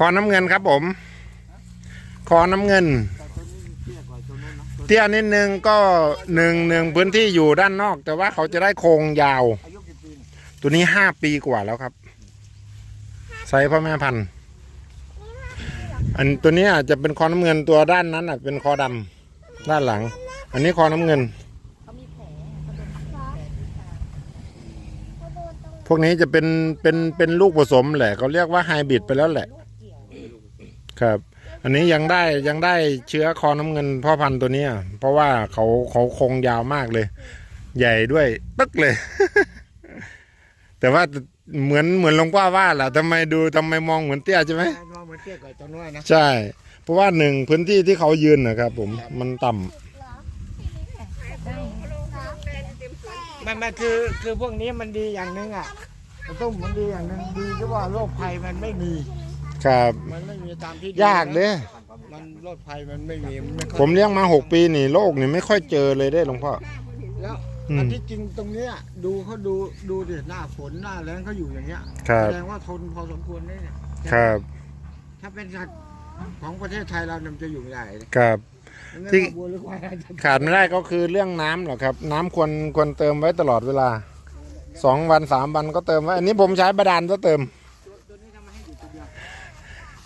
คอน้ำเงินครับผม คอน้ำเงิน เตี้ยนนิดนึงก็หนึ่งหนึ่งพื้นที่อยู่ด้านนอก แต่ว่าเขาจะได้โครงยาว ตัวนี้ห้าปีกว่าแล้วครับไซส์พ่อแม่พันธุ์อันตัวนี้อาจจะเป็นคอน้ำเงินตัวด้านนั้นอะเป็นคอดำด้านหลัง อันนี้คอน้ำเงิน พวกนี้จะเป็นเป็นเป็นลูกผสมแหละเขาเรียกว่าไฮบริดไปแล้วแหละ ครับ อันนี้ยังได้ยังได้เชื้อคอน้ำเงินพ่อพันธุ์ตัวเนี้ยเพราะว่าเขาเขาโครงยาวมากเลย ใหญ่ด้วยตึกเลย แต่ว่าเหมือนเหมือนหลวงพ่อว่าแหละทำไมดูทำไมมองเหมือนเตี้ยใช่ไหมมองเหมือนเตี้ยกว่าตัวนู้นนะใช่ เพราะว่าหนึ่งพื้นที่ที่เขายืนนะครับ ผมมันต่ำมันมันคือคือพวกนี้มันดีอย่างหนึงอะมันต้องมันดีอย่างหนึงดีที่ว่าโรคภัยมันไม่มี ครับมันไม่มีตามที่ยากเด้ มันโรคภัยมันไม่มีนไค่อยผมเลี้ยงมาหกปีนี่โรคนี่ไม่ค่อยเจอเลยได้หลวงพ่อ แล้วอืม อันที่จริงตรงเนี้ยดูเขาดูดูดิหน้าฝนหน้าแรงเขาอยู่อย่างเงี้ยครับแสดงว่าทนพอสมควรได้เนี่ยครับถ้าเป็นสัตว์ของประเทศไทยเราเนี่ยมันจะอยู่ไม่ได้เลยครับไม่ที่ว่าบัวหรือควายจะขาดไม่ได้ก็คือเรื่องน้ำเหรอครับ น้ำควรควรเติมไว้ตลอดเวลาสองวันสามวันก็เติมไว้อันนี้ผมใช้บาดาลก็เติม ตัวนี้ทำมาให้อยู่ตัวเดียว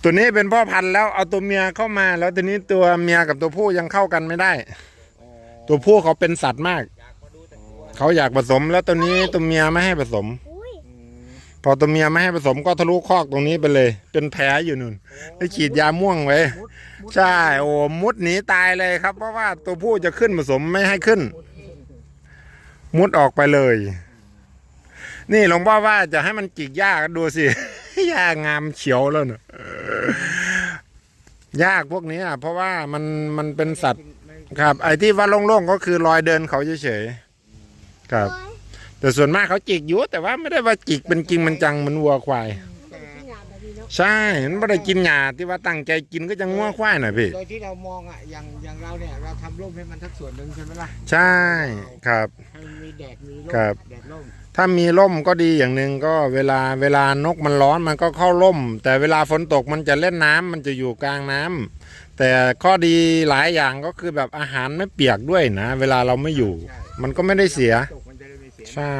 ตัวนี้เป็นพ่อพันธุ์แล้วเอาตัวเมียเข้ามาแล้วตัวนี้ตัวเมียกับตัวผู้ยังเข้ากันไม่ได้ ตัวผู้เขาเป็นสัตว์มาก เขาอยากผสมแล้วตัวนี้ตัวเมียไม่ให้ผสมอุ้ยอืมพอตัวเมียไม่ให้ผสมก็ทะลุคอกตรงนี้ไปเลย เป็นแผลอยู่นู่นไปฉีดยาม่วงไว้มุดมุดใช่โอ้มุดหนีตายเลยครับ เพราะว่าตัวผู้จะขึ้นผสมไม่ให้ขึ้น มุดออกไปเลย นี่หลวงพ่อว่าจะให้มันจิกหญ้าดูสิหญ้างามเขียวแล้วเนอะ ยากพวกนี้อะเพราะว่ามันมันเป็นสัตว์ไม่ครับ ไอ้ที่ว่าโล่งๆก็คือรอยเดินเขาเฉยๆครับ แต่ส่วนมากเขาจิกอยู่แต่ว่าไม่ได้ว่าจิกเป็นจริงมันจังเหมือนวัวควายแต่ที่งานแบบนี้เนาะใช่มันไม่ได้กินหญ้าที่ว่าตั้งใจกินก็จะงัวควายหน่อยพี่โดยที่เรามองอะอย่างอย่างเราเนี่ยเราทำร่มให้มันทักส่วนหนึ่งใช่ไหมล่ะใช่ครับให้มันมีแดดมีร่มครับแดดร่ม ถ้ามีร่มก็ดีอย่างหนึ่งก็เวลาเวลานกมันร้อนมันก็เข้าร่ม แต่เวลาฝนตกมันจะเล่นน้ำมันจะอยู่กลางน้ำแต่ข้อดีหลายอย่างก็คือแบบอาหารไม่เปียกด้วยนะ เวลาเราไม่อยู่ใช่มันก็ไม่ได้เสียตกมันจะได้ไม่เสีย ใช่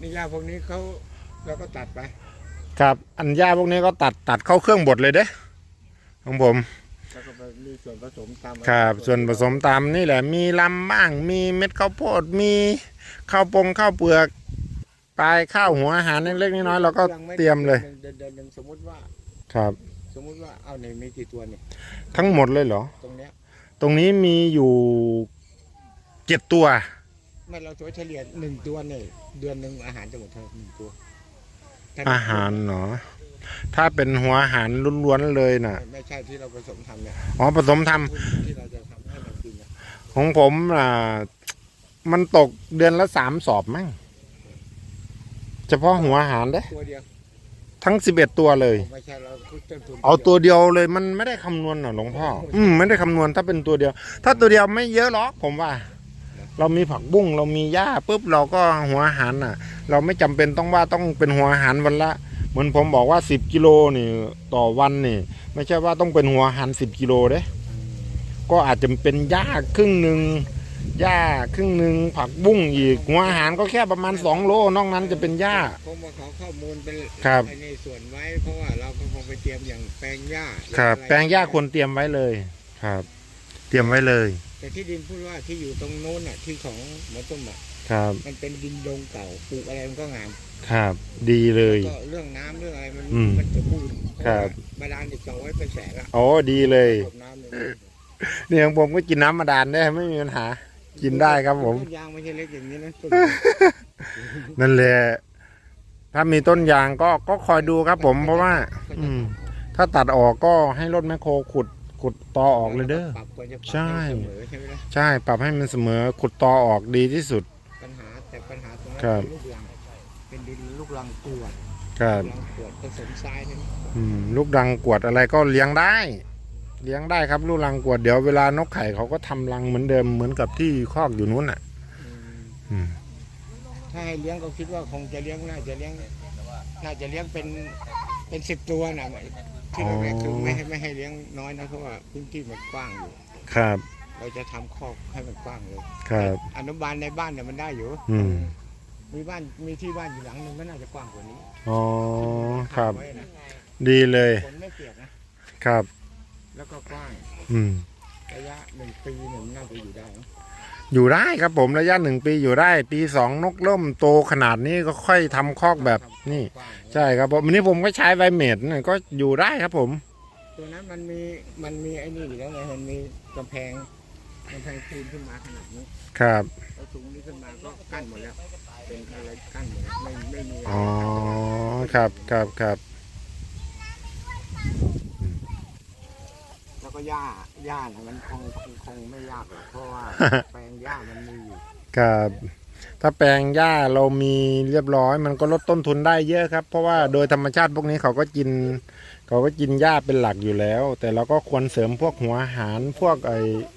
นี่ยาพวกนี้เขาเราก็ตัดไป ครับอันหญ้าพวกนี้ก็ตัดตัดเข้าเครื่องบดเลยเด้ของผมแล้วก็ไปมีส่วนผสมตามครับส่วนผสมตามนี่แหละมีลำบ้างมีเม็ดข้าวโพดมี ข้าวปงข้าวเปลือกปลายข้าวหัวอาหารเล็กๆน้อยๆเราก็งไเตรียมเลยเดือนเดือนหนึ่งสมมติว่าครับ สมมติว่าเอาในมีกี่ตัวเนี่ยทั้งหมดเลยเหรอ ตรงเนี้ยตรงนี้มีอยู่เจ็ดตัว ไม่เราตัวเฉลี่ยหนึ่งตัวเนี่ยเดือนหนึ่งอาหารจะหมดเท่าหนึ่งตัวถ้อาหารเนาะถ้าเป็นหัวอาหารล้วนๆเลยน่ะ ไม่ไม่ใช่ที่เราผสมทำเนี่ยอ๋อผสมททุนที่เราจะทำให้มันกินเนี่ยำของผมอ่า มันตกเดือนละสามสอบมั้งเฉพาะหัวอาหารเด้ ตัวเดียวทั้งสิบเอ็ดตัวเลย ไม่ใช่เราคุต้นทุนเอาตัวเดียวเลยมันไม่ได้คำนวณหรอหลวงพ่อ อืมไม่ได้คำนวณถ้าเป็นตัวเดียว ถ้าตัวเดียวไม่เยอะหรอกผมว่า เรามีผักบุ้งเรามีหญ้าปุ๊บเราก็หัวอาหารน่ะ เราไม่จำเป็นต้องว่าต้องเป็นหัวอาหารวันละ เหมือนผมบอกว่าสิบกิโลนี่ต่อวันนี่ ไม่ใช่ว่าต้องเป็นหัวอาหารสิบกิโลเด้ ก็อาจจะเป็นหญ้าครึ่งหนึ่ง หญ้าครึ่งหนึ่งผักบุ้งอีกหัวอาหารก็แค่ประมาณสองโลนอกนั้นจะเป็นหญ้า ผมมาขอข้อมูลเป็นครับ ในส่วนไว้เพราะว่าเราก็คงไปเตรียมอย่างแปลงหญ้าครับอะไรแปลงหญ้าควรเตรียมไว้เลยครับ เตรียมไว้เลยแต่ที่ดินพูดว่าที่อยู่ตรงโน้นอะที่ของหมอต้มอะครับมันเป็นดินดงเก่าปลูกอะไรมันก็งามครับ ดีเลย ก็เรื่องน้ำเรื่องอะไรมันอืมมันจะพูดครับ บาดาลติดต่อไว้เป็นแสนละโอ้ดีเลยรดน้ำเลยเนี่ยของผมก็กินน้ำมาดานได้ไม่มีปัญหา กินได้ครับผม ต้นยางไม่ใช่เล็กอย่างนี้นะต้นนั่นแหละ ถ้ามีต้นยางก็ก็คอยดูครับผม เพราะว่า อืม ถ้าตัดออกก็ให้รถแมคโครขุดขุดตอออกเลยเด้อ ปรับควรจะปรับใช่ ห้เสมอใช่ไหมล่ะใช่ ปรับให้มันเสมอขุดตอออกดีที่สุด ปัญหาแต่ปัญหาตรงนั้นครับ เป็นลูกรังเป็นดินลูกรังกรวดครับลูกรังกรวดผสมทรายนี่อืมลูกดังกวดอะไรก็เลี้ยงได้ เลี้ยงได้ครับลูกรังกวดเดี๋ยวเวลานกไข่เขาก็ทำรังเหมือนเดิมเหมือนกับที่คอกอยู่นู้นอะอืมอืมถ้าให้เลี้ยงก็คิดว่าคงจะเลี้ยงน่าจะเลี้ยงน่าจะเลี้ยงเป็นเป็นสิบตัวน่ะที่เราแรกคือไม่ให้ไม่ให้เลี้ยงน้อยนะเพราะว่าพื้นที่มันกว้างอยู่ ครับ เราจะทำคอกให้มันกว้างเลยครับอนุบาลในบ้านเนี่ยมันได้อยู่ อืมมีบ้านมีที่บ้านอยู่หลังนึงมันน่าจะกว้างกว่านี้อ๋อครับไว้นะดีเลยฝนไม่เปียกนะครับ แล้วก็กว้างอืม ระยะหนึ่งปีหนึ่งน่าจะอยู่ได้นะอยู่ได้ครับผมระยะหนึ่งปีอยู่ได้ ปีสองนกเริ่มโตขนาดนี้ก็ค่อยทำคอกแบบนี่ กว้างใช่ครับผมวันนี้ผมก็ใช้ไวเมดเนี่ยก็อยู่ได้ครับผม ตัวนั้นมันมีมันมีไอ้นี่อยู่แล้วไงมันมีกำแพงกำแพงปูนขึ้นมาขนาดนี้ครับ แล้วสูงนี้ขึ้นมาก็กั้นหมดแล้ว เป็นอะไรกั้นหมดแล้วไม่ไม่มีอะไรอ๋อครับครับครับ แล้ว ก็หญ้าหญ้าน่ะมันคงคงคงไม่ยากหรอกเพราะว่า แปลงหญ้ามันมีอยู่ครับถ้าแปลงหญ้าเรามีเรียบร้อย มันก็ลดต้นทุนได้เยอะครับ เพราะว่าโดยธรรมชาติพวกนี้เขาก็กิน เขาก็กินหญ้าเป็นหลักอยู่แล้ว แต่เราก็ควรเสริมพวกหัวอาหารพวกไอ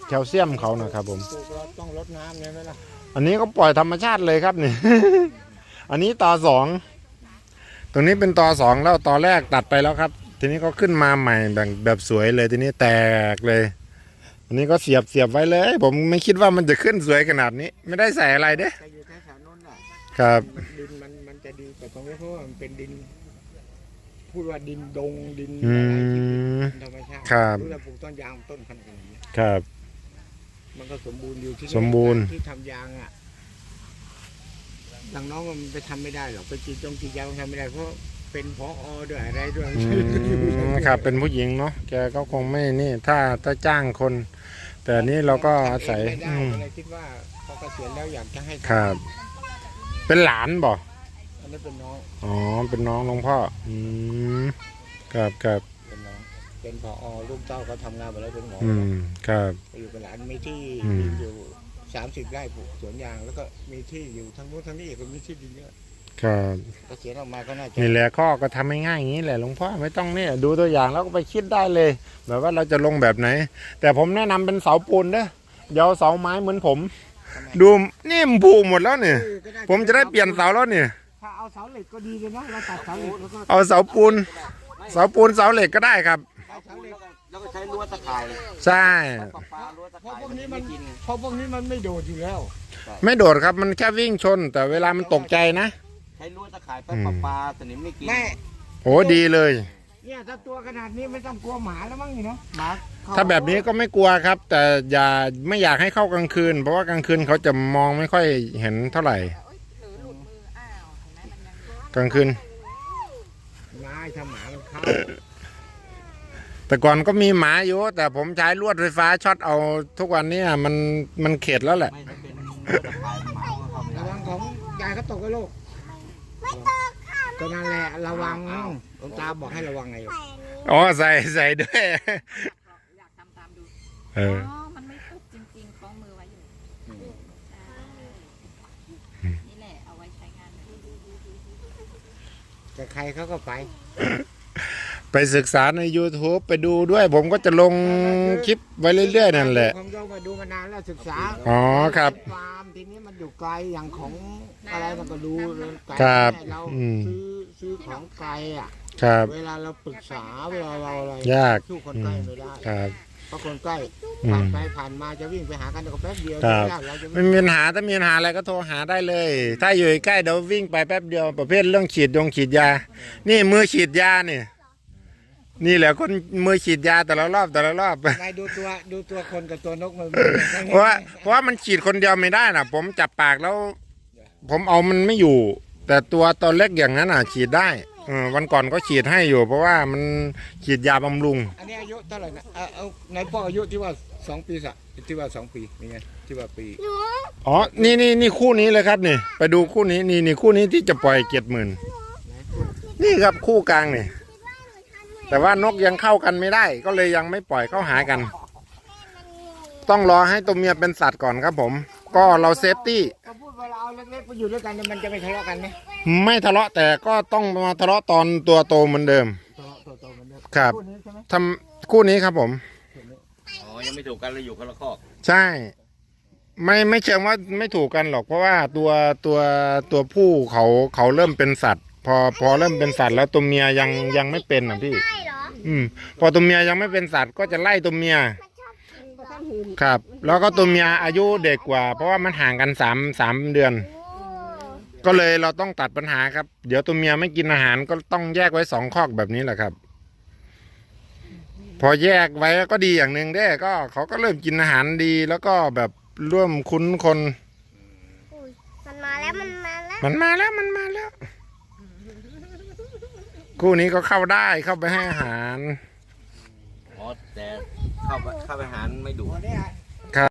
แคลเซียมเขานะครับผม ปลูกเราต้องรดน้ำเนี่ยไหมล่ะอันนี้ก็ปล่อยธรรมชาติเลยครับนี่ อันนี้ต่อสอง ตรงนี้เป็นต่อสองแล้วต่อแรกตัดไปแล้วครับ ทีนี้ก็ขึ้นมาใหม่แบบแบบสวยเลยทีนี้แตกเลยอันนี้ก็เสียบเสียบไว้เลย ผมไม่คิดว่ามันจะขึ้นสวยขนาดนี้ ไม่ได้ใส่อะไรเด้แต่อยู่แถวๆนู้นน่ะครับ มันดินมันมันจะดีกว่าตรงนี้เพราะว่ามันเป็นดิน พูดว่าดินดงดินอือะไรที่ม เป็นธรรมชาติครับรู้แล้วปลูกต้นยางต้นขนาดนี้ครับ มันก็สมบูรณ์อยู่ที่สมบูรณ์ ที่ทำยางอะดังน้องมันไปทำไม่ได้หรอกไปจีนจงจีนยางทำไม่ได้เพราะ เป็นพออด้วยอะไรด้วยอืมครับเป็นผู้หญิงเนาะแกก็คงไม่นี่ ถ้าถ้าจ้างคน แต่อันนี้เราก็อาศัยไม่ได้อืมก็เลยคิดว่าพอเกษียณแล้วอยากจะให้ทำครับ เป็นหลานบ่ อันนี้เป็นน้องอ๋อ เป็นน้องหลวงพ่อ อืมครับครับเป็นน้องเป็นพออลูกเต้าเขาทำงานไปแล้วเป็นหมออืมครับ ไปอยู่กับหลานมีที่อืม ดินอยู่สามสิบไร่ปลูกสวนยางแล้วก็มีที่อยู่ทั้งนู้นทั้งนี้ก็มีที่ดินเยอะ ครับเกษียณออกมาก็น่าจะนี่แหละข้อก็ทำง่ายๆอย่างนี้แหละหลวงพ่อไม่ต้องเนี่ยดูตัวอย่างแล้วก็ไปคิดได้เลย แบบว่าเราจะลงแบบไหน แต่ผมแนะนำเป็นเสาปูนเด้อเดี๋ยวเสาไม้เหมือนผม ดูนี่มันผูหมดแล้วเนี่ยเออก็น่าผมจะได้เปลี่ยนเสาแล้วเนี่ยถ้าเอาเสาเหล็กก็ดีเลยนะเราตัดเสาเหล็กแล้วก็เอาเสาปูน เสาปูนเสาเหล็กก็ได้ครับเอาเสาเหล็กแล้วก็ใช้รั้วตะข่ายใช่ปลาปลารั้วตะเพราะข่ายพวกนี้มันไกินเพราะพวกนี้มันไม่โดดอยู่แล้ว ไม่โดดครับมันแค่วิ่งชน แต่เวลามันตกใจนะใช้รั้วตะข่ายไปอืมปลาปลาสนิมไม่กินแม่โอ้ดีเลย เนี่ยถ้าตัวขนาดนี้ไม่ต้องกลัวหมาแล้วมั้งนี่เนาะหมาเขถ้าแบบนี้ก็ไม่กลัวครับ แต่อย่าไม่อยากให้เข้ากลางคืน เพราะว่ากลางคืนเขาจะมองไม่ค่อยเห็นเท่าไหร่ เอ้ยหรือหลุดมือ อ้าวเห็นไหมมันยังกลางคืนไม้ถ้าหมามันเข้าแต่ก่อนก็มีหมาอยู่ แต่ผมใช้ลวดไฟฟ้าช็อตเอาทุกวันเนี้มันมันเข็ดแล้วแหละ ไม่ถ้าเป็นรั้วตะข่ายหมาก็เข้าไม่ระได้วังของยายเขาตกกระโลก ไม่ตกค่ะก็นั่นแหละระวังหลวงตาบอกให้ระวังไงลูกอ๋อใส่ใส่ด้วย อยากทำตามดู เออ๋ออมันไม่ตุ๊บจริงๆคล้องมือไว้อยู่ใช่นี่แหละ เอาไว้ใช้งาน แต่ใครเขาก็ไป ไปศึกษาใน YouTube ไปดูด้วย ผมก็จะลงคลิปไว้เรื่อยๆนั่นแหละ ผมก็มาดูมานานแล้วศึกษาอ๋อครับฟาร์มทีนี้มันอยู่ไกลอย่างของอะไรมันก็รู้เลยไกลครับแน่เราอืม ซื้อซื้อของไกลอะ ครับ เวลาเราปรึกษาเวลาเราอะไรยาก สู้คนใกล้ไม่ได้ครับ เพราะคนใกล้อืผ่านมไปผ่านมาจะวิ่งไปหากันก็แป๊บเดียวครับไม่ได้เราจะไม่วิ่งมีปัญหาถ้ามีปัญหาอะไรก็โทรหาได้เลย ถ้าอยู่ใกล้เดี๋ยววิ่งไปแป๊บเดียวประเภทเรื่องฉีดยงฉีดยา นี่มือฉีดยานี่ นี่แหละคนมือฉีดยาแต่ละรอบแต่ละรอบนายดูตัวดูตัวคนกับตัวนกมันเพราะว่าเพราะว่ามันฉีดคนเดียวไม่ได้นะผมจับปากแล้ว ผมเอามันไม่อยู่ แต่ตัวตัวเล็กอย่างนั้นอะ ฉีดได้เออวันก่อนก็ฉีดให้อยู่ เพราะว่ามันฉีดยาบำรุง อันนี้อายุเท่าไหร่นะเอาเอาในพ่ออายุที่ว่าสองปีสะที่ว่าสองปีนี่ไงที่ว่าปีอ๋อนี่นี่นี่คู่นี้เลยครับนี่ไปดูคู่นี้นี่นี่คู่นี้ที่จะปล่อยเจ็ดหมื่นนี่ครับคู่กลางนี่ แต่ว่านกยังเข้ากันไม่ได้ ก็เลยยังไม่ปล่อยเข้าหากัน ต้องรอให้ตัวเมียเป็นสัตว์ก่อนครับผม ก็เราเซฟตี้ ก็พูดเวลาเอาเล็กๆไปอยู่ด้วยกันเนี่ยมันจะไม่ทะเลาะกันไหมไม่ทะเลาะแต่ก็ต้องมาทะเลาะตอนตัวโตเหมือนเดิม ทะเลาะโตๆมันเนี่ยครับพูดนี้ใช่ไหมทำคู่นี้ครับผม อ๋อ ยังไม่ถูกกันเลยอยู่คนละคอกใช่ ไม่ไม่เชิงว่าไม่ถูกกันหรอกเพราะว่าตัวตัวตัวผู้เขาเขาเริ่มเป็นสัตว์ พอพอเริ่มเป็นสัตว์แล้วตัวเมียยังยังไม่เป็นอะพี่ได้เหรอ อืม พอตัวเมียยังไม่เป็นสัตว์ก็จะไล่ตัวเมีย มันชอบกินเหรอครับ แล้วก็ตัวเมียอายุเด็กกว่า เพราะว่ามันห่างกันสามสามเดือน โอ้ก็เลยเราต้องตัดปัญหาครับ เดี๋ยวตัวเมียไม่กินอาหารก็ต้องแยกไว้สองคอกแบบนี้แหละครับ พอแยกไว้ก็ดีอย่างหนึ่งได้ก็เขาก็เริ่มกินอาหารดี แล้วก็แบบร่วมคุ้นคนอุ๊ยมันมาแล้วมันมาแล้ว มันมาแล้วมันมาแล้ว คู่นี้ก็เข้าได้เข้าไปให้อาหาร อ๋อแต่เข้าไปเข้าไปหารไม่ดุ เนี้ย